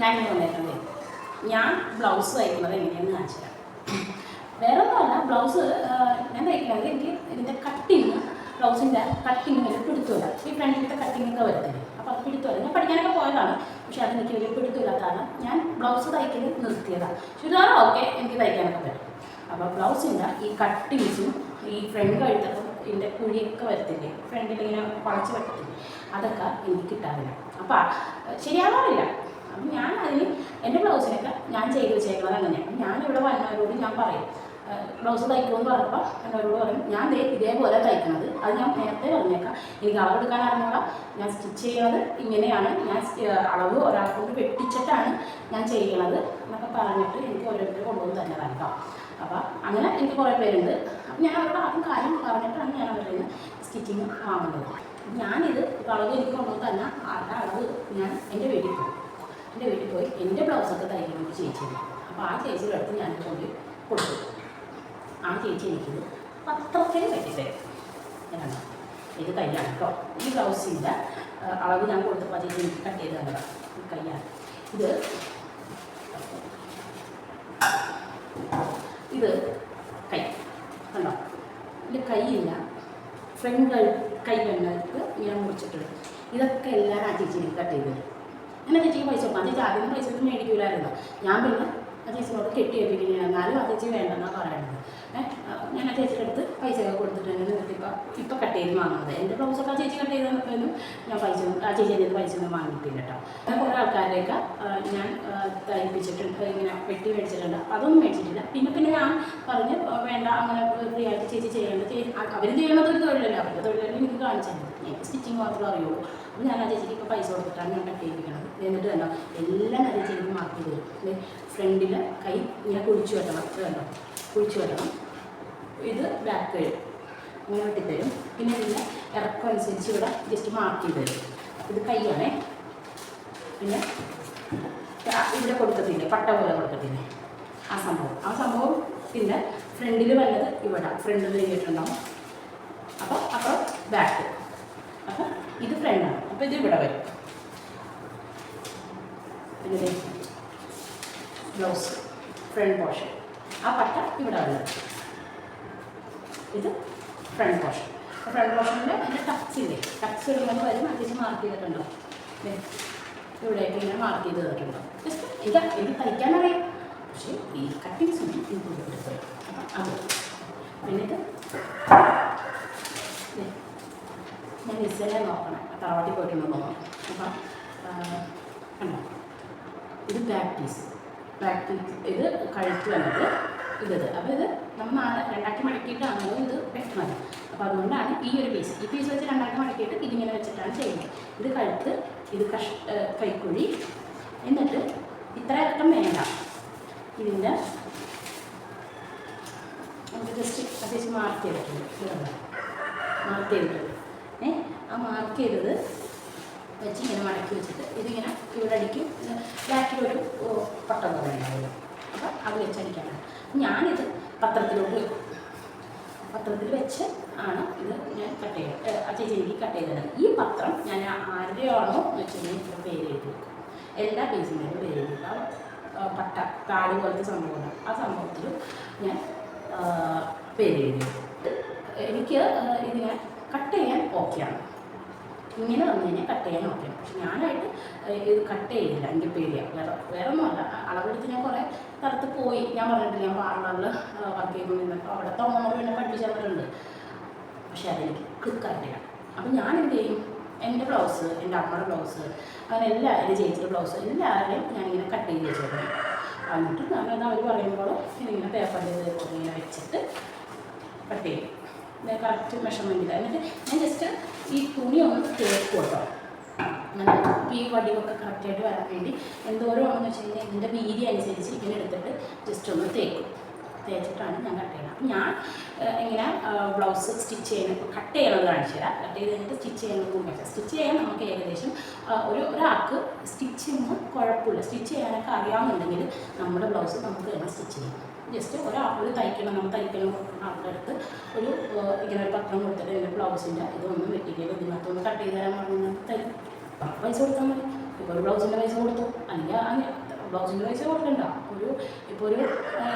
ഞാനിങ്ങനെ വന്നേക്കുന്നത് ഞാൻ ബ്ലൗസ് തയ്ക്കുന്നത് എങ്ങനെയാണെന്ന് കാണിച്ചു തരാം. വേറെ ഒന്നുമല്ല ബ്ലൗസ് ഞാൻ തയ്ക്കുന്നത് എനിക്ക് ഇതിന്റെ കട്ടിങ് ബ്ലൗസിന്റെ കട്ടിങ് വലിയ പിടുത്തമില്ല. ഈ ഫ്രണ്ടിലത്തെ കട്ടിങ് ഒക്കെ വരുന്നില്ല അപ്പോൾ അത് പിടുത്തമില്ല. ഞാൻ പഠിക്കാനൊക്കെ പോയതാണ്. പക്ഷെ അതെനിക്ക് വലിയ പിടുത്തമില്ലാത്തതാണ്. ഞാൻ ബ്ലൗസ് തയ്ക്കൽ നിർത്തിയതാണ് ചുരിദാർ ഓക്കെ എനിക്ക് തയ്ക്കാനൊക്കെ പറ്റും. അപ്പോൾ ബ്ലൗസിന്റെ ഈ കട്ടിങ്സും ഈ ഫ്രണ്ട് കഴുത്തപ്പം ഇതിന്റെ കുഴിയൊക്കെ വരത്തില്ലേ? ഫ്രണ്ടിൽ ഇങ്ങനെ വളച്ച് വെട്ടത്തില്ലേ അതൊക്കെ എനിക്ക് കിട്ടാറില്ല. അപ്പോൾ ശരിയാവാറില്ല. അപ്പം ഞാൻ അതിന് എന്റെ ബ്ലൗസിനൊക്കെ ഞാൻ ചെയ്ത് വെച്ചേക്കുന്നത് അങ്ങനെയാണ് ഞാനിവിടെ വന്നവരോട് ഞാൻ പറയും ബ്ലൗസ് തയ്ക്കുമെന്ന് പറഞ്ഞപ്പോൾ എന്നോട് പറയും ഞാൻ ഇതേപോലെ തയ്ക്കുന്നത് അത് ഞാൻ നേരത്തെ പറഞ്ഞേക്കാം. എനിക്ക് അളവെടുക്കാൻ അറിഞ്ഞൂടാ. ഞാൻ സ്റ്റിച്ച് ചെയ്യുന്നത് ഇങ്ങനെയാണ്. ഞാൻ അളവ് ഒരാൾക്ക് കൊണ്ട് വെട്ടിച്ചിട്ടാണ് ഞാൻ ചെയ്യണത് എന്നൊക്കെ പറഞ്ഞിട്ട് എനിക്ക് ഓരോരുത്തർ കൊണ്ടുവന്ന് തന്നെ കേട്ടോ അപ്പോൾ അങ്ങനെ എനിക്ക് കുറേ പേരുണ്ട്. അപ്പം ഞാൻ അവരോട് ആദ്യം കാര്യം പറഞ്ഞിട്ടാണ് ഞാൻ അവരുടെ സ്റ്റിച്ചിങ് വാങ്ങുന്നത്. ഞാനിത് അളവ് എനിക്ക് കൊണ്ടുവന്ന് തന്നെ ആരുടെ അളവ് ഞാൻ എന്റെ വീട്ടിൽ പോയി എന്റെ വീട്ടിൽ പോയി. എന്റെ ബ്ലൗസൊക്കെ തയ്ക്കാൻ വേണ്ടി ചേച്ചി അപ്പോൾ ആ ചേച്ചിയുടെ അടുത്ത് ഞാൻ കൊണ്ട് കൊടുത്തു. ആ ചേച്ചി എനിക്കിത് പത്രത്തിൽ പറ്റിത്തരും എന്നാണ് ഇത് കയ്യാണ് കേട്ടോ ഈ ബ്ലൗസിന്റെ അളവ് ഞാൻ കൊടുത്തപ്പോൾ ചേച്ചി എനിക്ക് കട്ട് ചെയ്ത് തന്നതാണ് ഈ കയ്യാണ്. ഇത് ഇത് കൈ. കണ്ടോ? ഇത് കൈയില്ല. ഫ്രണ്ട് കൈ കൈ കണ്ണുകൾക്ക് ഇങ്ങനെ മുറിച്ചിട്ടുണ്ട് ഇതൊക്കെ എല്ലാവരും ആ ചേച്ചി എനിക്ക് കട്ട് ചെയ്ത് തരും. ഞാൻ ചേച്ചിക്ക് പൈസ കൊടുക്കും ആ ആദ്യം പൈസ ഒന്നും മേടിക്കൂലായിരുന്നു. ഞാൻ പിന്നെ ആ ചേച്ചിനോട് കെട്ടി ഏൽപ്പിക്കുന്നത് എന്നാലും ആ ചേച്ചി വേണ്ടെന്നാണ് പറയുന്നത്. ഞാൻ ആ ചേച്ചിയുടെ അടുത്ത് പൈസ ഒക്കെ കൊടുത്തിട്ട് തന്നെ എന്നിട്ട് ഇപ്പം ഇപ്പോൾ കട്ട് ചെയ്ത് വാങ്ങുന്നത്. എന്റെ ബ്ലൗസൊക്കെ ആ ചേച്ചി കട്ട് ചെയ്ത് തന്നപ്പോഴൊന്നും ഞാൻ പൈസ ആ ചേച്ചി എന്റെ പൈസ ഒന്നും വാങ്ങിയിട്ടില്ല കേട്ടോ അങ്ങനെ കുറേ ആൾക്കാരെയൊക്കെ ഞാൻ തയ്പ്പിച്ചിട്ടുണ്ട് ഇങ്ങനെ വെട്ടി മേടിച്ചിട്ടുണ്ട്. അതൊന്നും മേടിച്ചിട്ടില്ല. പിന്നെ പിന്നെ ഞാൻ പറഞ്ഞ് വേണ്ട അങ്ങനെ ഫ്രീ ആയിട്ട് ചേച്ചി ചെയ്യേണ്ട അവർ ചെയ്യുന്നത് ഒരു തൊഴിലല്ല? അവരുടെ തൊഴിലല്ല എനിക്ക് കാണിച്ചു എനിക്ക് സ്റ്റിച്ചിങ് മാത്രമേ അറിയുള്ളൂ. അപ്പം ഞാൻ ആ ചേച്ചിക്ക് ഇപ്പോൾ പൈസ കൊടുത്തിട്ടാണ് ഞാൻ കട്ട് ചെയ്യിപ്പിക്കണത് എന്നിട്ട് കണ്ടോ? എല്ലാം നല്ല ചെയ്ത് മാർക്ക് ചെയ്ത് ഫ്രണ്ടിൽ കൈ ഇങ്ങനെ കുഴിച്ചു വെട്ടണം. കണ്ടോ കുഴിച്ചു വെട്ടണം. ഇത് ബാക്ക് സൈഡ് ഇങ്ങനെ വെട്ടിത്തരും. പിന്നെ ഇതിന്റെ ഇറക്കം അനുസരിച്ച് ഇവിടെ ജസ്റ്റ് മാർക്ക് ചെയ്ത് തരും. ഇത് കൈയാണേ. പിന്നെ ഇവിടെ കൊടുക്കത്തില്ലേ? പട്ട പോലെ കൊടുക്കത്തില്ലേ? ആ സംഭവം. ആ സംഭവം പിന്നെ ഫ്രണ്ടിൽ വന്നത് ഇവിടെ. ഫ്രണ്ടിൽ കഴിഞ്ഞിട്ടുണ്ടാവും അപ്പോൾ അപ്പോൾ ബാക്ക് അപ്പോൾ ഇത് ഫ്രണ്ടാണ് അപ്പോൾ ഇത് ഇവിടെ വരും. പിന്നെ ബ്ലൗസ് ഫ്രണ്ട് പോർഷൻ. ആ പട്ട ഇവിടെ ഉള്ളത് ഇത് ഫ്രണ്ട് പോർഷൻ. ഫ്രണ്ട് പോർഷനിൽ അതിന്റെ ടക്സ് ഇല്ലേ? ടക്സ് ഇടുമ്പോൾ വരും അത്യാവശ്യം മാർക്ക് ചെയ്തിട്ടുണ്ടോ? ഇവിടെയൊക്കെ ഇങ്ങനെ മാർക്ക് ചെയ്ത് തന്നിട്ടുണ്ടോ? ജസ്റ്റ് ഇത് എനിക്ക് തയ്ക്കാനറിയാം പക്ഷേ ഈ കട്ടിങ്സ് ഒന്നും എനിക്ക് എടുത്തത് അത് പിന്നെ ഇത് ഞാൻ ഇസലെ നോക്കണം. തറവാട്ടിൽ പോയിട്ടുണ്ടോ നോക്കണം. അപ്പം കണ്ടോ? ഇത് പ്രാക്ടീസ് പ്രാക്ടീസ് ഇത് കഴുത്ത് വന്നത് ഇതത്. അപ്പോൾ ഇത് നമ്മൾ രണ്ടാക്കി മടക്കിയിട്ടാണല്ലോ ഇത് വെക്കുന്നത്. അപ്പോൾ അതുകൊണ്ടാണ് ഈ ഒരു പീസ് ഈ പീസ് വെച്ച് രണ്ടാക്കി മടക്കിയിട്ട് ഇതിങ്ങനെ വെച്ചിട്ടാണ് ചെയ്യുന്നത്. ഇത് കഴുത്ത് ഇത് കഷ് കൈക്കുഴി. എന്നിട്ട് ഇത്ര ഇറക്കം വേണ്ട. ഇതിന്റെ നമുക്ക് ജസ്റ്റ് അത്യാവശ്യം മാർക്ക് ചെയ്തിട്ടുണ്ട്. മാർക്ക് ചെയ്തിട്ടുണ്ട്. ഏ ആ മാർക്ക് ചെയ്തത് വെച്ച് ഇങ്ങനെ മടക്കി വെച്ചിട്ട് ഇതിങ്ങനെ ഇവിടെ അടിക്കും ബാക്കിലൊരു പട്ടം പോലെ ഉണ്ടാവില്ല അപ്പം അത് വെച്ച് അടിക്കാനാണ് ഞാനിത് പത്രത്തിലോട്ട് വെക്കും. പത്രത്തിൽ വെച്ച് ആണ് ഇത് ഞാൻ കട്ട് ചെയ്ത് അച്ഛൻ എനിക്ക് കട്ട് ചെയ്തത് ഈ പത്രം ഞാൻ ആരുടെയാണോ വെച്ചിട്ടുണ്ടെങ്കിൽ പേര് എഴുതി എല്ലാ പേജിന്റെയും പേര് എഴുതി പട്ട കാട് പോലത്തെ സംഭവമാണ് ആ സംഭവത്തിൽ ഞാൻ പേര് എഴുതി എനിക്ക് ഇതിനെ കട്ട് ചെയ്യാൻ ഓക്കെയാണ് ഇങ്ങനെ വന്നു കഴിഞ്ഞാൽ കട്ട് ചെയ്യാൻ നോക്കണം പക്ഷെ ഞാനായിട്ട് ഇത് കട്ട് ചെയ്യില്ല എന്റെ പേടിയാണ് വേറെ വേറെ ഒന്നുമല്ല അല്ല അളവെടുത്ത് ഞാൻ കുറേ സ്ഥലത്ത് പോയി. ഞാൻ പറഞ്ഞിട്ടില്ല ഞാൻ പാർലറിൽ വർക്ക് ചെയ്യുമ്പോൾ നിന്നപ്പോൾ അവിടുത്തെ ഓണർ എന്നെ പഠിപ്പിച്ചു തന്നിട്ടുണ്ട് പക്ഷെ അതെനിക്ക് ക്ലിക്കായിട്ടില്ല. അപ്പം ഞാൻ എന്ത് ചെയ്യും? എന്റെ ബ്ലൗസ് എന്റെ അമ്മയുടെ ബ്ലൗസ് അങ്ങനെ എല്ലാ എന്റെ ചേച്ചിയുടെ ബ്ലൗസ് എല്ലാവരുടെയും ഞാനിങ്ങനെ കട്ട് ചെയ്ത് വെച്ചേക്കണം എന്നിട്ട് ഞാനത് അവർ പറയുമ്പോൾ ഇങ്ങനെ പേപ്പറിൽ ഇങ്ങനെ വെച്ചിട്ട് കട്ട് ചെയ്യും. കറക്റ്റ് മെഷർമെന്റിൽ എന്നിട്ട് ഞാൻ ജസ്റ്റ് ഈ തുണി ഒന്ന് തേക്കും കേട്ടോ. ഈ വടിവൊക്കെ കറക്റ്റായിട്ട് വരാൻ വേണ്ടി എന്തോരമാണെന്ന് വെച്ച് കഴിഞ്ഞാൽ ഇതിന്റെ വീതി അനുസരിച്ച് ഇങ്ങനെ എടുത്തിട്ട് ജസ്റ്റ് ഒന്ന് തേക്കും. തേച്ചിട്ടാണ് ഞാൻ കട്ട് ചെയ്യുന്നത്. അപ്പം ഞാൻ ഇങ്ങനെ ബ്ലൗസ് സ്റ്റിച്ച് ചെയ്യുന്നത് കട്ട് ചെയ്യണത് കാണിച്ചു തരാം. കട്ട് ചെയ്ത് കഴിഞ്ഞിട്ട് സ്റ്റിച്ച് ചെയ്യുന്നത് കാണിച്ചു സ്റ്റിച്ച് ചെയ്യാൻ നമുക്ക് ഏകദേശം ഒരു ഒരാൾക്ക് സ്റ്റിച്ചിങ് കുഴപ്പമില്ല. സ്റ്റിച്ച് ചെയ്യാനൊക്കെ അറിയാമെന്നുണ്ടെങ്കിൽ നമ്മുടെ ബ്ലൗസ് നമുക്ക് തന്നെ സ്റ്റിച്ച് ചെയ്യാം. ജസ്റ്റ് ഒരാൾ തയ്ക്കണം നമ്മൾ തയ്ക്കണം കൊടുക്കുന്ന ആളുടെ അടുത്ത് ഒരു ഇങ്ങനെ ഒരു പത്രം കൊടുത്തിട്ട് എന്റെ ബ്ലൗസിന്റെ ഇതൊന്നും വെട്ടിക്കുക ഇതിനകത്തൊന്ന് കട്ട് ചെയ്ത് തരാൻ പറഞ്ഞു തരും. പൈസ കൊടുത്താൽ മതി. ഇപ്പോൾ ഒരു ബ്ലൗസിന്റെ പൈസ കൊടുത്തു. അല്ലെങ്കിൽ അങ്ങനെ ബ്ലൗസിന്റെ പൈസ കൊടുക്കണ്ട. ഒരു ഇപ്പോൾ ഒരു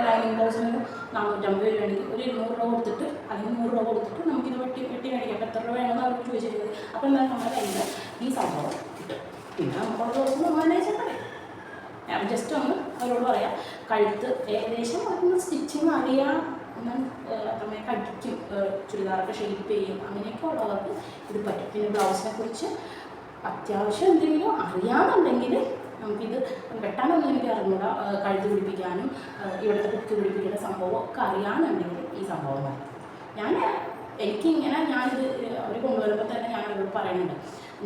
ലൈനിങ് ബ്ലൗസിന് നാനൂറ്റമ്പത് രൂപയാണെങ്കിൽ ഒരു ഇരുന്നൂറ് രൂപ കൊടുത്തിട്ട് അല്ലെങ്കിൽ നൂറ് രൂപ കൊടുത്തിട്ട് നമുക്കിത് വെട്ടി വെട്ടി മേടിക്കാം അപ്പോൾ എത്ര രൂപ വേണമെന്ന് അവർ ചോദിച്ചിരിക്കുന്നത്. അപ്പോൾ എന്തായാലും നമ്മുടെ കയ്യിൽ ഈ സംഭവം കിട്ടും. പിന്നെ നമുക്കുള്ള ദിവസം നമ്മൾ തന്നെ ഞാൻ ജസ്റ്റ് ഒന്ന് അവരോട് പറയാം. കഴുത്ത് ഏകദേശം ഒന്ന് സ്റ്റിച്ചിങ് അറിയാം. എന്നാൽ നമ്മെ കടിക്കും. ചുരിദാറൊക്കെ ഷെയ്പ്പ് ചെയ്യും. അങ്ങനെയൊക്കെ ഉള്ളവർക്ക് ഇത് പറ്റും. പിന്നെ ബ്ലൗസിനെ കുറിച്ച് അത്യാവശ്യം എന്തെങ്കിലും അറിയാമെന്നുണ്ടെങ്കിൽ നമുക്കിത് വെട്ടാനൊന്നും എനിക്ക് അറിഞ്ഞൂട. കഴുത്ത് പിടിപ്പിക്കാനും ഇവിടുത്തെ കുത്തി പിടിപ്പിക്കുന്ന സംഭവം ഒക്കെ അറിയാമെന്നുണ്ടെങ്കിൽ ഈ സംഭവം മതി. ഞാൻ എനിക്കിങ്ങനെ ഞാനിത് അവർ കൊണ്ടുവരുമ്പോൾ തന്നെ ഞാൻ അവരോട് പറയുന്നുണ്ട്.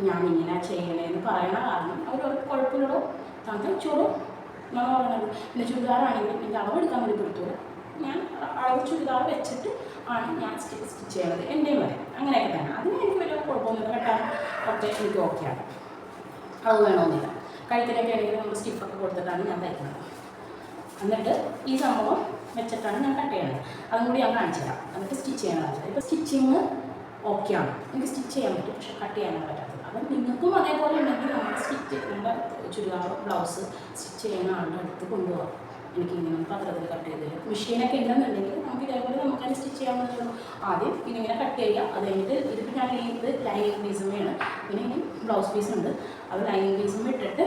ഞാനിങ്ങനെ ചെയ്യണേന്ന് പറയണ കാരണം അവർ കുഴപ്പമില്ലടോ. താൻ തയ്ച്ചോളൂ നമ്മൾ പറയുന്നത് പിന്നെ ചുരിദാറാണെങ്കിലും എന്റെ അളവെടുക്കാൻ വേണ്ടി കൊടുത്തോളൂ. ഞാൻ അളവ് ചുരിദാർ വെച്ചിട്ട് ആണ് ഞാൻ സ്റ്റിച്ച് സ്റ്റിച്ച് ചെയ്യണത്. എന്റെയും വരെ. അങ്ങനെയൊക്കെ തന്നെ. അതിന് എനിക്ക് വലിയ കുഴപ്പമൊന്നുമില്ല. കേട്ടാൽ ഒക്കെ എനിക്ക് ഓക്കെയാണ് അളവ് വേണമെന്നില്ല കഴുത്തിനൊക്കെ ആണെങ്കിൽ നമ്മൾ സ്റ്റിഫൊക്കെ കൊടുത്തിട്ടാണ് ഞാൻ തയ്ക്കുന്നത്. എന്നിട്ട് ഈ സംഭവം വെച്ചിട്ടാണ് ഞാൻ കട്ട് ചെയ്യണത്. അതും കൂടി ഞാൻ കാണിച്ചു തരാം. എന്നിട്ട് സ്റ്റിച്ച് ചെയ്യണം ഇപ്പോൾ സ്റ്റിച്ചിങ് ഓക്കെയാണ് എനിക്ക് സ്റ്റിച്ച് ചെയ്യാൻ പറ്റും. പക്ഷെ കട്ട് ചെയ്യാനാണ് പറ്റാത്തത് അപ്പം നിങ്ങൾക്കും അതേപോലെ ഉണ്ടെങ്കിൽ നമ്മൾ സ്റ്റിച്ച് നമ്മുടെ ചുരിദാർ ബ്ലൗസ് സ്റ്റിച്ച് ചെയ്യുന്ന ആളുടെ അടുത്ത് കൊണ്ടുപോകാം എനിക്ക് ഇങ്ങനെ പത്രത്തിൽ കട്ട് ചെയ്ത് തരും. മെഷീനൊക്കെ ഉണ്ടെന്നുണ്ടെങ്കിൽ നമുക്ക് ഇതേപോലെ നമുക്ക് തന്നെ സ്റ്റിച്ച് ചെയ്യാൻ പറ്റുള്ളൂ. ആദ്യം ഇങ്ങനെ കട്ട് ചെയ്യുക. അത് കഴിഞ്ഞിട്ട് ഇതിപ്പോൾ ഞാൻ ചെയ്യുന്നത് ലൈനിങ് ആണ് പിന്നെ ഇനി ബ്ലൗസ് പീസുണ്ട്. അത് ലൈനിങ് പീസും ഇട്ടിട്ട്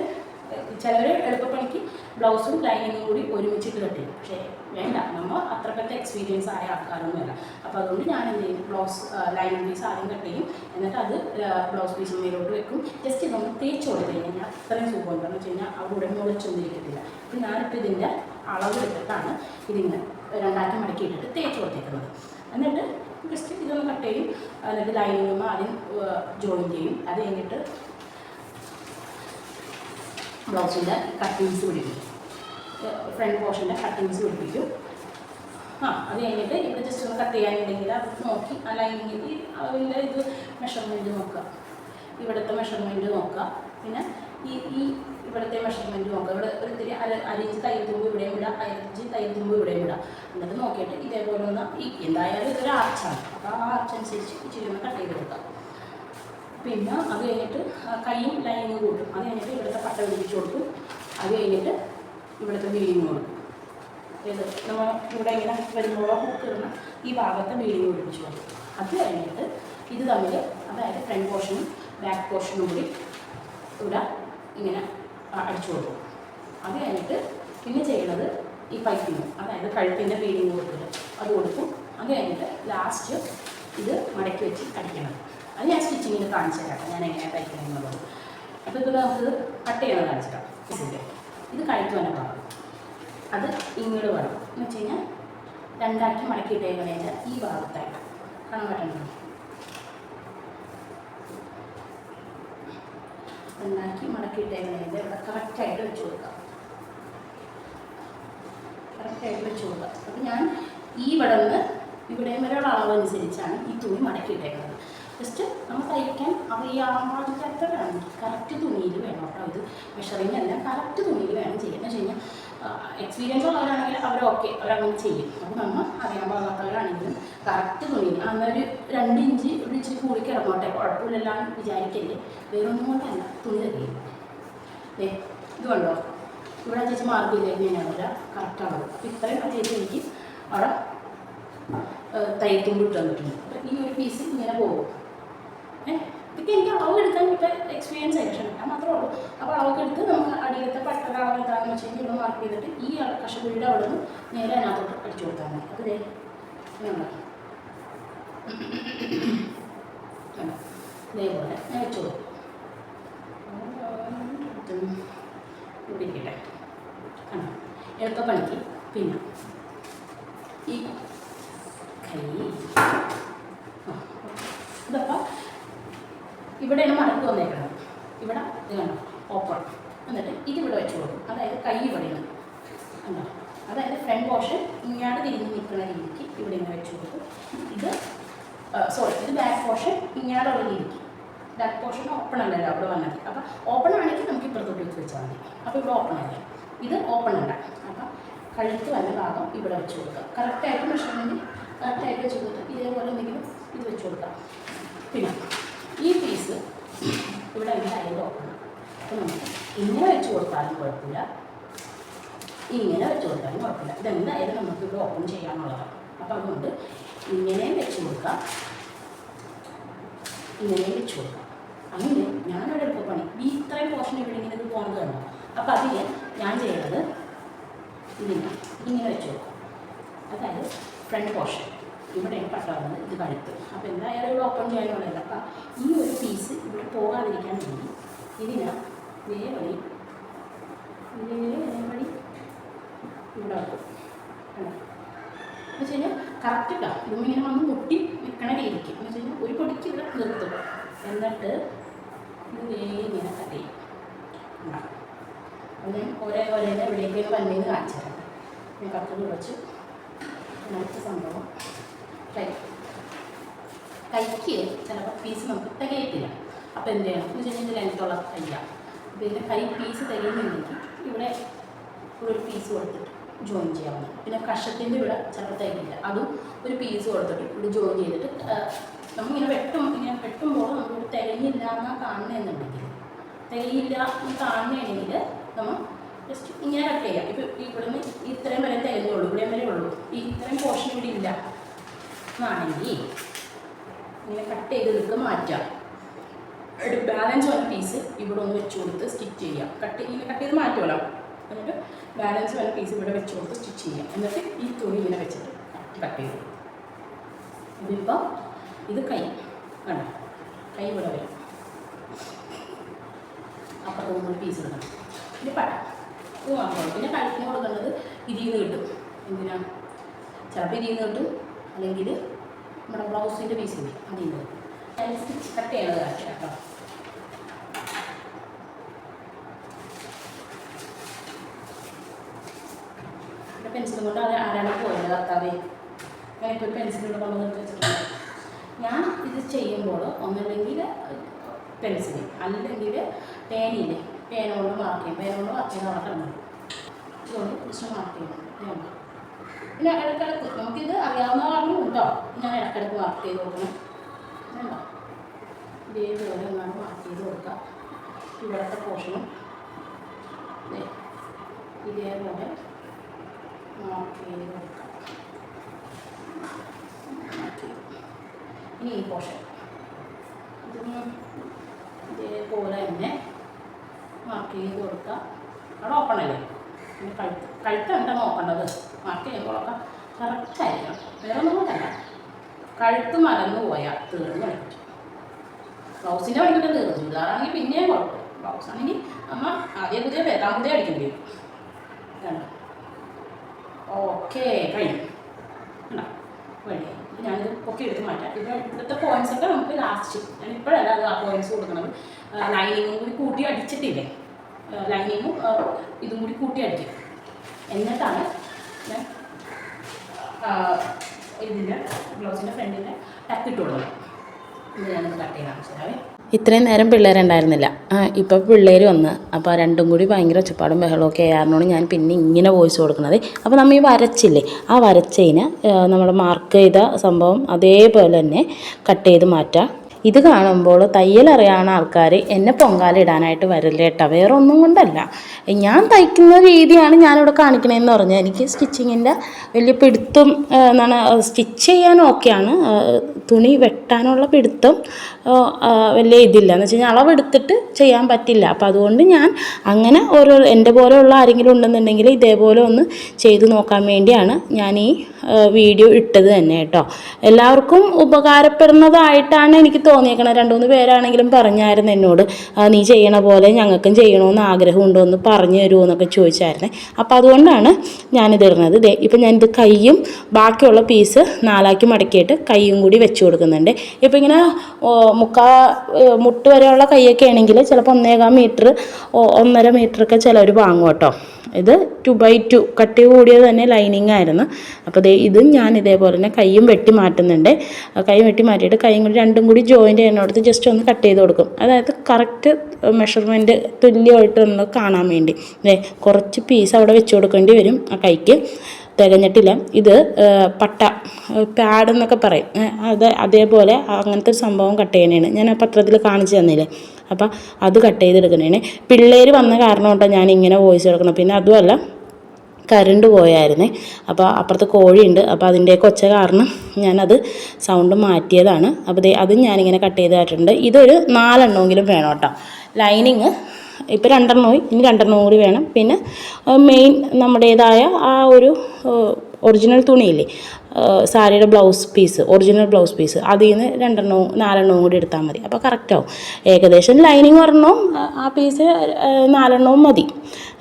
ചിലർ എളുപ്പപ്പണിക്ക് ബ്ലൗസും ലൈനിങ്ങും കൂടി ഒരുമിച്ചിട്ട് കട്ട്. ചെയ്യും പക്ഷേ വേണ്ട. നമ്മൾ അത്രക്കത്തെ എക്സ്പീരിയൻസ് ആയ ആൾക്കാരൊന്നുമല്ല അപ്പോൾ അതുകൊണ്ട് ഞാൻ എന്ത് ചെയ്യും? ബ്ലൗസ് ലൈനിങ് പീസ് ആദ്യം കട്ട് ചെയ്യും. എന്നിട്ട് അത് ബ്ലൗസ് പീസ് മേലോട്ട് വെക്കും. ജസ്റ്റ് നമ്മൾ തേച്ച് കൊടുത്തു കഴിഞ്ഞാൽ അത്രയും സുഖം എന്താണെന്ന് വെച്ച് കഴിഞ്ഞാൽ അവിടെ മുളച്ചൊന്നും ഇരിക്കത്തില്ല അപ്പം ഞാനിപ്പോൾ ഇതിന്റെ അളവ് എടുത്തിട്ടാണ് രണ്ടാറ്റം മടക്കി ഇട്ടിട്ട് തേച്ച് കൊടുത്തേക്കുന്നത്. എന്നിട്ട് ജസ്റ്റ് ഇതൊന്ന് കട്ട് ചെയ്യും. എന്നിട്ട് ലൈനിങ്ങും ആദ്യം ജോയിൻ ചെയ്യും. അത് കഴിഞ്ഞിട്ട് ബ്ലൗസിന്റെ കട്ടിങ്സ് പിടിപ്പിക്കും. ഫ്രണ്ട് പോർഷന്റെ കട്ടിങ്സ് പിടിപ്പിക്കും. ആ അത് കഴിഞ്ഞിട്ട് ഇവിടെ ജസ്റ്റ് ഒന്ന് കട്ട് ചെയ്യാനുണ്ടെങ്കിൽ അത് നോക്കി ആ ലൈനിങ്ങിൽ ഈ ഇത് മെഷർമെന്റ് നോക്കുക. ഇവിടുത്തെ മെഷർമെന്റ് നോക്കുക. പിന്നെ ഈ ഈ ഇവിടുത്തെ മെഷർമെന്റ് നോക്കുക. ഇവിടെ ഒരു ഇത്തിരി അര അരിഞ്ച് തയ്യൽ തുമ്പ് ഇവിടെയും വിടാം അരിഞ്ച് തയ്യൽ തുമ്പ് ഇവിടെയും വിടാം എന്നിട്ട് നോക്കിയിട്ട് ഇതേപോലെ ഒന്ന് ഈ എന്തായാലും ഇതൊരു ആർച്ചാണ് അപ്പോൾ ആ ആർച്ച് അനുസരിച്ച് ഇച്ചിരി ഒന്ന് കട്ട് ചെയ്ത് കൊടുക്കാം. പിന്നെ അത് കഴിഞ്ഞിട്ട് കൈയും ലൈനിങ് കൂട്ടും. അത് കഴിഞ്ഞിട്ട് ഇവിടുത്തെ പട്ട പിടിപ്പിച്ച് കൊടുക്കും. അത് കഴിഞ്ഞിട്ട് ഇവിടുത്തെ ബീഡിങ് കൊടുക്കും. ഇത് നമ്മൾ ഇവിടെ ഇങ്ങനെ വരുമ്പോൾ ഹുക്ക് ഈ ഭാഗത്തെ ബീഡിങ് പിടിപ്പിച്ച് കൊടുക്കും. അത് കഴിഞ്ഞിട്ട് ഇത് തമ്മിൽ അതായത് ഫ്രണ്ട് പോർഷനും ബാക്ക് പോർഷനും കൂടി ഇവിടെ ഇങ്ങനെ അടിച്ചു കൊടുക്കും. അത് കഴിഞ്ഞിട്ട് പിന്നെ ചെയ്യുന്നത് ഈ പൈപ്പിങ് അതായത് കഴുത്തിന്റെ ബീഡിങ് കൊടുത്തിട്ട് അത് കൊടുക്കും. അത് കഴിഞ്ഞിട്ട് ലാസ്റ്റ് ഇത് മടക്കി വെച്ച് അടിക്കണം. അത് ഞാൻ സ്റ്റിച്ചിങ്ങിന് കാണിച്ചു തരാം. ഞാൻ എങ്ങനെയാണ് തയ്ക്കണമെന്നുള്ളത് അപ്പോൾ ഇതുപോലെ നമുക്ക് കട്ട് ചെയ്യണം കാണിച്ചു തരാം. ഇതിന്റെ ഇത് കഴുത്ത് തന്നെ ഭാഗം അത് ഇങ്ങോട്ട് വേണം. എന്ന് വെച്ച് കഴിഞ്ഞാൽ രണ്ടാക്കി കഴിഞ്ഞാൽ ഈ ഭാഗത്തായിട്ട്. കാണാൻ ഉണ്ടാക്കി രണ്ടാക്കി കഴിഞ്ഞാൽ ഇവിടെ കറക്റ്റായിട്ട് വെച്ച് കൊടുക്കാം. കറക്റ്റായിട്ട് വെച്ച് കൊടുക്കാം. അപ്പം ഞാൻ ഈ ഇവിടെ നിന്ന് ഇവിടെയും വരെയുള്ള അളവനുസരിച്ചാണ് ഈ തുണി മടക്കിയിട്ടേക്കുന്നത് ജസ്റ്റ് നമ്മൾ തയ്ക്കാൻ അറിയാമാറ്റാത്തവരാണ് കറക്റ്റ് തുണിയിൽ വേണം കേട്ടോ ഇത്. മെഷറിങ് അല്ല കറക്റ്റ് തുണിയിൽ വേണം ചെയ്യാൻ. എന്ന് വെച്ച് കഴിഞ്ഞാൽ എക്സ്പീരിയൻസ് ഉള്ളവരാണെങ്കിൽ അവർ ഓക്കെ അവരങ്ങനെ ചെയ്യും. അപ്പോൾ നമ്മൾ അറിയാൻ പാകാത്തവരാണെങ്കിലും കറക്റ്റ് തുണിയിൽ അന്നൊരു രണ്ട് ഇഞ്ച് ഒരു ഇച്ചിരി കൂടി കിടന്നോട്ടെ കുഴപ്പമില്ലെല്ലാം വിചാരിക്കല്ലേ? വേറൊന്നും കൊണ്ടല്ല തുണി തരികയും ഏ ഇത് കണ്ടോ? ഇവിടെ ചേച്ചി മാർക്ക് ചെയ്തേക്ക് ഞാൻ അവിടെ കറക്റ്റ് അളവ് അപ്പോൾ ഇത്രയും ചേച്ചി എനിക്ക് അവിടെ തയ്ക്കുമ്പോൾ ഇട്ട് തന്നിട്ടുണ്ട്. ഈ ഒരു പീസ് ഇങ്ങനെ പോകും. ഇതൊക്കെ എനിക്ക് അളവ് എടുക്കാൻ ഇപ്പം എക്സ്പീരിയൻസ് ആയി പക്ഷേ ഞാൻ മാത്രമേ ഉള്ളൂ. അപ്പോൾ അളവൊക്കെ എടുത്ത് നമുക്ക് അടിയിലത്തെ പട്ടയുടെ അളവ് എന്താണെന്ന് വെച്ച് കഴിഞ്ഞാൽ ഇവിടെ മാർക്ക് ചെയ്തിട്ട് ഈ കഷപുഴിയുടെ അവിടെ നിന്ന് നേരെ അതിനകത്തോട്ട് അടിച്ചു കൊടുത്താൽ മതി. അത് ഇതേപോലെ ഞാൻ വെച്ചു കൊടുക്കും കണ്ടോ? എളുപ്പപ്പണിക്ക്. പിന്നെ ഈ കൈ ആ, ഇതപ്പോൾ ഇവിടെയാണ് മടക്ക് വന്നേക്കുന്നത് ഇവിടെ ഇത് കണ്ടോ ഓപ്പൺ എന്നിട്ട് ഇതിവിടെ വെച്ച് കൊടുക്കും അതായത് കൈ ഇവിടെയാണ് കണ്ടോ അതായത് ഫ്രണ്ട് പോർഷൻ ഇങ്ങോട്ട് തിരിഞ്ഞ് നിൽക്കുന്ന രീതിക്ക് ഇവിടെ ഇങ്ങനെ വെച്ച് കൊടുക്കും ഇത് സോറി ഇത് ബാക്ക് പോർഷൻ ഇങ്ങോട്ടുള്ള രീതിക്ക് ബാക്ക് പോർഷൻ ഓപ്പൺ അല്ലല്ലോ അവിടെ വന്നത് അപ്പം ഓപ്പൺ ആണെങ്കിൽ നമുക്ക് ഇപ്പുറത്തോട്ട് വെച്ച് വെച്ചാൽ മതി. അപ്പോൾ ഇവിടെ ഓപ്പൺ അല്ല ഇത് ഓപ്പൺ അല്ല അപ്പം കഴുത്ത് വന്ന ഭാഗം ഇവിടെ വെച്ച് കൊടുക്കുക. കറക്റ്റായിട്ട് മെഷർമെന്റ് കറക്റ്റായിട്ട് വെച്ച് കൊടുക്കുക ഇതേപോലെ എന്തെങ്കിലും ഇത് വെച്ച് കൊടുക്കാം. പിന്നെ ഈ പീസ് ഇവിടെ ആയത് ഓപ്പൺ അപ്പം നമുക്ക് ഇങ്ങനെ വെച്ച് കൊടുത്താലും കുഴപ്പമില്ല. ഇങ്ങനെ വെച്ച് കൊടുത്താലും കുഴപ്പമില്ല. ഇതെന്തായാലും നമുക്ക് ഇവിടെ ഓപ്പൺ ചെയ്യാനുള്ളതാണ്. അപ്പം അതുകൊണ്ട് ഇങ്ങനെയും വെച്ച് കൊടുക്കാം. ഇങ്ങനെയും വെച്ച് കൊടുക്കാം. അങ്ങനെ ഞാനൊരു എളുപ്പപ്പണി ഈ ഇത്രയും പോർഷൻ ഇവിടെ ഇങ്ങനെ പോകുന്നത് കണ്ടോ? അപ്പം അതിൽ ഞാൻ ചെയ്യുന്നത് ഇതിങ്ങനെ ഇങ്ങനെ വെച്ച് കൊടുക്കാം അതായത് ഫ്രണ്ട് പോർഷൻ ഇവിടെയാണ് പട്ടാവുന്നത് ഇത് കഴുത്ത്. അപ്പോൾ എന്തായാലും ഇവിടെ ഓപ്പൺ ചെയ്യാനുള്ളതല്ല അപ്പം ഈ ഒരു പീസ് ഇവിടെ പോകാതിരിക്കാൻ വേണ്ടി ഇതിന് നേരെ വഴി ഇതേ വഴി ഇവിടെ വെക്കും. എന്ന് വെച്ച് കഴിഞ്ഞാൽ കറക്റ്റ് ഇങ്ങനെ വന്ന് മുട്ടി നിൽക്കണ രീതിക്ക്. എന്ന് വെച്ച് കഴിഞ്ഞാൽ ഒരു പൊടിക്ക് ഇവിടെ നിർത്തും. എന്നിട്ട് ദേ ഇങ്ങനെ കട്ട് ചെയ്യും? അത് ഞാൻ ഒരേ ഒരേ എവിടേക്ക് വന്നേന്ന് കാണിച്ചു തരാം. ഞാൻ കറക്റ്റ് കുറച്ച്. അടുത്ത സംഭവം. കൈ. കൈക്ക് ചിലപ്പോൾ പീസ് നമുക്ക് തികയത്തില്ല. അപ്പോൾ എന്ത് ചെയ്യണം? എന്ന് വെച്ചാൽ ഇതിന്റെ ലെങ്ത്തുള്ള കൈയാണ് പിന്നെ കൈ പീസ് തികയുന്നുണ്ടെങ്കിൽ ഇവിടെ ഒരു പീസ് കൊടുത്തിട്ട് ജോയിൻ ചെയ്യാവുന്നത് പിന്നെ കഷത്തിന്റെ ഇവിടെ ചിലപ്പോൾ തികയില്ല. അതും ഒരു പീസ് കൊടുത്തിട്ട് ഇവിടെ ജോയിൻ ചെയ്തിട്ട് നമ്മളിങ്ങനെ വെട്ടും ഇങ്ങനെ വെട്ടുമ്പോൾ നമുക്ക് തികയില്ല എന്നാണ് കാണുന്നതെന്നുണ്ടെങ്കിൽ തികയില്ല എന്ന് കാണുന്നതാണെങ്കിൽ നമ്മൾ ജസ്റ്റ് ഇങ്ങനെ കട്ട് ചെയ്യാം ഇപ്പം ഇവിടെ നിന്ന് ഇത്രയും വരെ തികഞ്ഞുള്ളൂ ഇവിടെയും വരെ ഉള്ളൂ. ഈ ഇത്രയും പോർഷൻ ഇവിടെ ഇല്ല. എന്നാണെങ്കിൽ ഇങ്ങനെ കട്ട് ചെയ്ത് എടുത്ത് മാറ്റാം ഒരു ബാലൻസ് വന്ന പീസ് ഇവിടെ ഒന്ന് വെച്ച് കൊടുത്ത് സ്റ്റിച്ച് ചെയ്യാം കട്ട് ഇങ്ങനെ കട്ട് ചെയ്ത് മാറ്റുമല്ലോ എന്നിട്ട് ബാലൻസ് വന്ന പീസ് ഇവിടെ വെച്ച് കൊടുത്ത് സ്റ്റിച്ച് ചെയ്യാം എന്നിട്ട് ഈ തുണി ഇങ്ങനെ വെച്ചിട്ട് കട്ട് ചെയ്തു ഇതിപ്പോൾ ഇത് കൈ. കണ്ടോ? കൈ ഇവിടെ വരും. അപ്പുറത്ത് നമ്മൾ പീസ് എടുക്കണം പിന്നെ പട മാത്രമേ പിന്നെ കഴുത്തിന് കൊടുക്കേണ്ടത് ഇതിൽ നിന്ന് കിട്ടും. എന്തിനാ? ചിലപ്പോൾ ഇതിൽ നിന്ന് കിട്ടും. അല്ലെങ്കിൽ നമ്മുടെ ബ്ലൗസിന്റെ പീസ് ഇല്ലേ? അതിൽ നിന്ന് കിട്ടും സ്റ്റിച്ച് കട്ട് ചെയ്യണത് കാണിച്ചു കേട്ടോ. പെൻസിൽ കൊണ്ട് അത് ആരാണ് പോയത്? കർത്താവേ. ഞാനിപ്പോൾ പെൻസിൽ കൊണ്ട് കൊണ്ടുവന്നിട്ട് വെച്ചിട്ടുണ്ട്. ഞാൻ ഇത് ചെയ്യുമ്പോൾ ഒന്നല്ലെങ്കിൽ പെൻസിൽ അല്ലെങ്കിൽ പേനയിൽ പേന കൊണ്ട് മാർക്ക് ചെയ്യും. പേന കൊണ്ട് മാർക്ക് ചെയ്യുന്ന അവിടെ കിടന്നു ഇതുകൊണ്ട് ജസ്റ്റ് മാർക്ക് ചെയ്യണം. പിന്നെ ഇടയ്ക്കിടയ്ക്ക് നമുക്കിത് അറിയാവുന്ന കാരണം ഉണ്ടോ? ഞാൻ ഇടയ്ക്കിടയ്ക്ക് മാർക്ക് ചെയ്ത് കൊടുക്കണം. വേണ്ടോ ഇതേപോലെ ഒന്നാണ് മാർക്ക് ചെയ്ത് കൊടുക്കുക. ഇവിടുത്തെ ദേ ഇതേപോലെ മാർക്ക് ചെയ്ത് കൊടുക്കുക മാർക്ക് ചെയ്തു. ഇനി ഈ പോഷൻ ഇതൊന്ന് ഇതേപോലെ തന്നെ മാർക്ക് ചെയ്ത് കൊടുക്കുക അവിടെ ഓപ്പൺ അല്ലേ? പിന്നെ കഴുത്ത് കഴുത്ത് എന്താ നോക്കേണ്ടത്? മാർക്ക് ചെയ്യുമ്പോഴൊക്കെ കറക്റ്റ് ആയിരിക്കണം. വേറെ ഒന്നും കൊണ്ടല്ല കഴുത്ത് മറന്നു പോയാൽ തീർന്നു ബ്ലൗസിന്റെ പഠിക്കട്ടെ തീർന്നു. ചുരിദാറാണെങ്കിൽ പിന്നെയും കുഴപ്പം. ബ്ലൗസ് ആണെങ്കിൽ അമ്മ ആദ്യം പുതിയ പേരാൻ പുതിയ അടിക്കേണ്ടി വരും. ഓക്കെ കഴിഞ്ഞു. വഴി ഇത് ഞാനിത് ഒക്കെ എടുത്ത് മാറ്റാം. ഇപ്പം ഇവിടുത്തെ പോയിന്റ്സ് ഒക്കെ നമുക്ക് ലാസ്റ്റ് ഞാൻ ഇപ്പോഴല്ല അത് ആ പോയിന്റ്സ് കൊടുക്കണം ലൈനിങ്ങും കൂടി കൂട്ടി അടിച്ചിട്ടില്ലേ? ലൈനിങ്ങും ഇതും കൂടി കൂട്ടി അടിക്കും. എന്നിട്ടാണ് ഞാൻ ഇതിന്റെ ബ്ലൗസിന്റെ ഫ്രണ്ടിന്റെ ടക്കിട്ടുള്ളത് ഇത് ഞാനൊന്ന് കട്ട് ചെയ്ത്. കാണിച്ചു ഇത്രയും നേരം പിള്ളേരുണ്ടായിരുന്നില്ല. ഇപ്പോൾ പിള്ളേർ വന്ന് അപ്പോൾ രണ്ടും കൂടി ഭയങ്കര ഒച്ചപ്പാടും ബഹളമൊക്കെ ആയിരുന്നോണ്ട് ഞാൻ പിന്നെ ഇങ്ങനെ വോയിസ് കൊടുക്കുന്നത്. അപ്പോൾ നമ്മൾ ഈ വരച്ചില്ലേ ആ വരച്ചതിന് നമ്മൾ മാർക്ക് ചെയ്ത സംഭവം അതേപോലെ തന്നെ കട്ട് ചെയ്ത് മാറ്റാം. ഇത് കാണുമ്പോൾ തയ്യൽ അറിയാവുന്ന ആൾക്കാർ എന്നെ പൊങ്കാലിടാനായിട്ട് വരില്ല കേട്ടോ. വേറെ ഒന്നും കൊണ്ടല്ല. ഞാൻ തയ്ക്കുന്ന രീതിയാണ് ഞാനിവിടെ കാണിക്കണമെന്ന് പറഞ്ഞാൽ എനിക്ക് സ്റ്റിച്ചിങ്ങിന്റെ വലിയ പിടുത്തം എന്താണ് സ്റ്റിച്ച് ചെയ്യാൻ ഓക്കെയാണ് തുണി വെട്ടാനുള്ള പിടുത്തം വലിയ ഇതില്ല. എന്ന് വെച്ച് കഴിഞ്ഞാൽ അളവെടുത്തിട്ട് ചെയ്യാൻ പറ്റില്ല. അപ്പോൾ അതുകൊണ്ട് ഞാൻ അങ്ങനെ ഓരോ എന്റെ പോലെയുള്ള ആരെങ്കിലും ഉണ്ടെന്നുണ്ടെങ്കിൽ ഇതേപോലെ ഒന്ന് ചെയ്ത് നോക്കാൻ വേണ്ടിയാണ് ഞാൻ ഈ വീഡിയോ ഇട്ടത് തന്നെ കേട്ടോ. എല്ലാവർക്കും ഉപകാരപ്പെടുന്നതായിട്ടാണ് എനിക്ക് തോന്നിയേക്കണത്. രണ്ട് മൂന്ന് പേരാണെങ്കിലും പറഞ്ഞായിരുന്നു എന്നോട് നീ ചെയ്യണ പോലെ ഞങ്ങൾക്കും ചെയ്യണമെന്ന് ആഗ്രഹമുണ്ടോ എന്ന് പറഞ്ഞു തരുമോ എന്നൊക്കെ ചോദിച്ചായിരുന്നേ. അപ്പോൾ അതുകൊണ്ടാണ് ഞാനിത് ഇടുന്നത് ദേ ഇപ്പം ഞാനിത് കൈയും ബാക്കിയുള്ള പീസ് നാലാക്കി മടക്കിയിട്ട് കൈയും കൂടി വെച്ച് കൊടുക്കുന്നുണ്ട്. ഇപ്പം ഇങ്ങനെ മുക്കാ മുട്ട് വരെയുള്ള കൈയൊക്കെ ആണെങ്കിൽ ചിലപ്പോൾ ഒന്നേകാൽ മീറ്റർ ഒന്നര മീറ്ററൊക്കെ ചിലവർ വാങ്ങും കേട്ടോ. ഇത് ടു ബൈ ടു കട്ടി കൂടിയത് തന്നെ ലൈനിങ് ആയിരുന്നു. അപ്പോൾ ഇതും ഞാൻ ഇതേപോലെ തന്നെ കൈയും വെട്ടി മാറ്റുന്നുണ്ട്. കൈ വെട്ടി മാറ്റിയിട്ട് കൈയും കൂടി രണ്ടും കൂടി ജോയിന്റ് ചെയ്യുന്നിടത്ത് ജസ്റ്റ് ഒന്ന് കട്ട് ചെയ്ത് കൊടുക്കും. അതായത് കറക്റ്റ് മെഷർമെന്റ് തുല്യമായിട്ട് ഒന്ന് കാണാൻ വേണ്ടി. കുറച്ച് പീസ് അവിടെ വെച്ച് കൊടുക്കേണ്ടി വരും ആ കൈക്ക്. തികഞ്ഞിട്ടില്ല. ഇത് പട്ട പാഡ് എന്നൊക്കെ പറയും. അത് അതേപോലെ അങ്ങനത്തെ ഒരു സംഭവം കട്ട് ചെയ്യണേണ് ഞാൻ ആ പത്രത്തിൽ കാണിച്ചു തന്നില്ലേ? അപ്പം അത് കട്ട് ചെയ്തെടുക്കണേണ് പിള്ളേർ വന്ന കാരണം കൊണ്ടാണ് ഞാൻ ഇങ്ങനെ വോയിസ് കൊടുക്കണം പിന്നെ അതുമല്ല കരണ്ട് പോയായിരുന്നേ. അപ്പോൾ അപ്പുറത്ത് കോഴിയുണ്ട്. അപ്പോൾ അതിന്റെയൊക്കെ ഒച്ച കാരണം ഞാനത് സൗണ്ട് മാറ്റിയതാണ്. അപ്പോൾ അതും ഞാനിങ്ങനെ കട്ട് ചെയ്ത് ഇതൊരു നാലെണ്ണമെങ്കിലും വേണം കേട്ടോ. ലൈനിങ് ഇപ്പോൾ രണ്ടെണ്ണമായി ഇനി രണ്ടെണ്ണം കൂടി വേണം. പിന്നെ മെയിൻ നമ്മുടേതായ ആ ഒരു ഒറിജിനൽ തുണിയില്ലേ സാരിയുടെ blouse piece original blouse piece അതിൽ നിന്ന് രണ്ടെണ്ണവും നാലെണ്ണവും കൂടി എടുത്താൽ മതി. അപ്പോൾ കറക്റ്റാവും ഏകദേശം ലൈനിങ് ഒരെണ്ണവും ആ- പീസ് നാലെണ്ണവും മതി.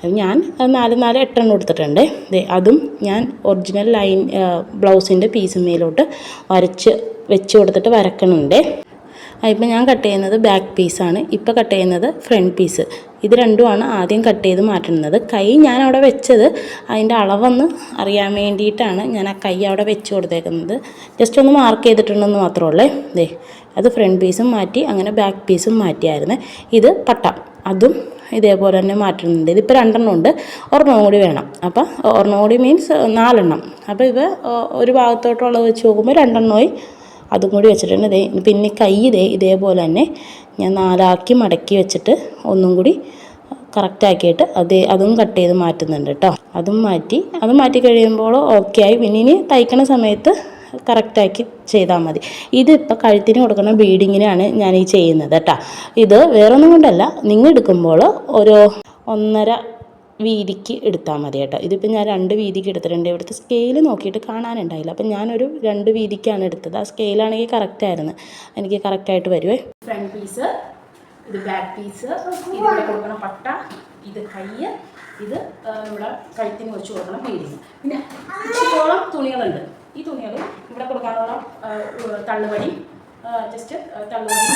ഞാൻ നാല് നാല് എട്ടെണ്ണം എടുത്തിട്ടുണ്ട്. അതും ഞാൻ ഒറിജിനൽ ലൈൻ ബ്ലൗസിന്റെ പീസ് മേലോട്ട് വരച്ച് വെച്ച് കൊടുത്തിട്ട് വരക്കണുണ്ട്. ഇപ്പം ഞാൻ കട്ട് ചെയ്യുന്നത് ബാക്ക് പീസാണ് ഇപ്പോൾ കട്ട് ചെയ്യുന്നത് ഫ്രണ്ട് പീസ് ഇത് രണ്ടുമാണ് ആദ്യം കട്ട് ചെയ്ത് മാറ്റുന്നത്. കൈ ഞാൻ അവിടെ വെച്ചത് അതിന്റെ അളവെന്ന് അറിയാൻ വേണ്ടിയിട്ടാണ് ഞാൻ ആ കൈ അവിടെ വെച്ച് കൊടുത്തേക്കുന്നത്. ജസ്റ്റ് ഒന്ന് മാർക്ക് ചെയ്തിട്ടുണ്ടെന്ന് മാത്രമേ ദേ അത് ഫ്രണ്ട് പീസും മാറ്റി അങ്ങനെ ബാക്ക് പീസും മാറ്റിയായിരുന്നു. ഇത് പട്ട. അതും ഇതേപോലെ തന്നെ മാറ്റുന്നുണ്ട്. ഇതിപ്പോൾ രണ്ടെണ്ണം ഉണ്ട്. ഒരെണ്ണം കൂടി വേണം. അപ്പോൾ ഒരെണ്ണം കൂടി മീൻസ് നാലെണ്ണം. അപ്പോൾ ഇവ ഒരു ഭാഗത്തോട്ടുള്ളത് വെച്ച് നോക്കുമ്പോൾ രണ്ടെണ്ണമായി അതും കൂടി വെച്ചിട്ടുണ്ട്. ഇതേ പിന്നെ കൈ ഇതേ ഇതേപോലെ തന്നെ ഞാൻ നാലാക്കി മടക്കി വെച്ചിട്ട് ഒന്നും കൂടി കറക്റ്റാക്കിയിട്ട് അത് അതും കട്ട് ചെയ്ത് മാറ്റുന്നുണ്ട് കേട്ടോ അതും മാറ്റി അതും മാറ്റി കഴിയുമ്പോൾ ഓക്കെ ആയി. പിന്നെ ഇനി തയ്ക്കണ സമയത്ത് കറക്റ്റാക്കി ചെയ്താൽ മതി. ഇതിപ്പോൾ കഴുത്തിന് കൊടുക്കുന്ന ബീഡിങ്ങിനാണ് ഞാൻ ഈ ചെയ്യുന്നത് കേട്ടോ ഇത് വേറൊന്നും കൊണ്ടല്ല. നിങ്ങൾ എടുക്കുമ്പോൾ ഒരു ഒന്നര വീതിക്ക് എടുത്താൽ മതി കേട്ടോ. ഇതിപ്പോൾ ഞാൻ രണ്ട് വീതിക്ക് എടുത്തിട്ടുണ്ട്. ഇവിടുത്തെ സ്കെയിൽ നോക്കിയിട്ട് കാണാനുണ്ടായില്ല. അപ്പം ഞാനൊരു രണ്ട് വീതിക്കാണ് എടുത്തത്. ആ സ്കെയിലാണെങ്കിൽ കറക്റ്റായിരുന്നു എനിക്ക് കറക്റ്റായിട്ട് വരുവേ. ഫ്രണ്ട് പീസ് ഇത് ബാക്ക് പീസ് ഇതിവിടെ കൊടുക്കണം പട്ട ഇത് കൈ ഇത് ഇവിടെ കഴുത്തിന് വെച്ച് കൊടുക്കണം ബീഡിങ് പിന്നെ ഇഷ്ടത്തോളം തുണികളുണ്ട്. ഈ തുണികൾ ഇവിടെ കൊടുക്കാനുള്ള തള്ളുപടി ജസ്റ്റ് തള്ളുപടി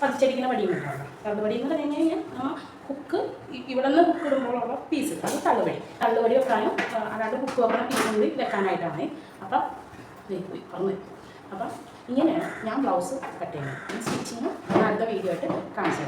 പതിച്ചടിക്കുന്ന വടിയും ഉണ്ടാവും തള്ളുപടി എന്ന് പറഞ്ഞു കഴിഞ്ഞാൽ നമ്മൾ ഹുക്ക് ഇവിടെ നിന്ന് ഹുക്ക് ഇടുമ്പോഴുള്ള പീസ് അത് തള്ളുവടി. തള്ളുവടി വെക്കാനും അതായത് ഹുക്ക് വെക്കുന്ന പീസും കൂടി വെക്കാനായിട്ടാണ്. അപ്പം പോയി പറഞ്ഞു അപ്പം ഇങ്ങനെയാണ് ഞാൻ ബ്ലൗസ് കട്ട് ചെയ്യുന്നത്. സ്റ്റിച്ചിങ് ഞാൻ അടുത്ത വീഡിയോ ആയിട്ട് കാണിച്ചു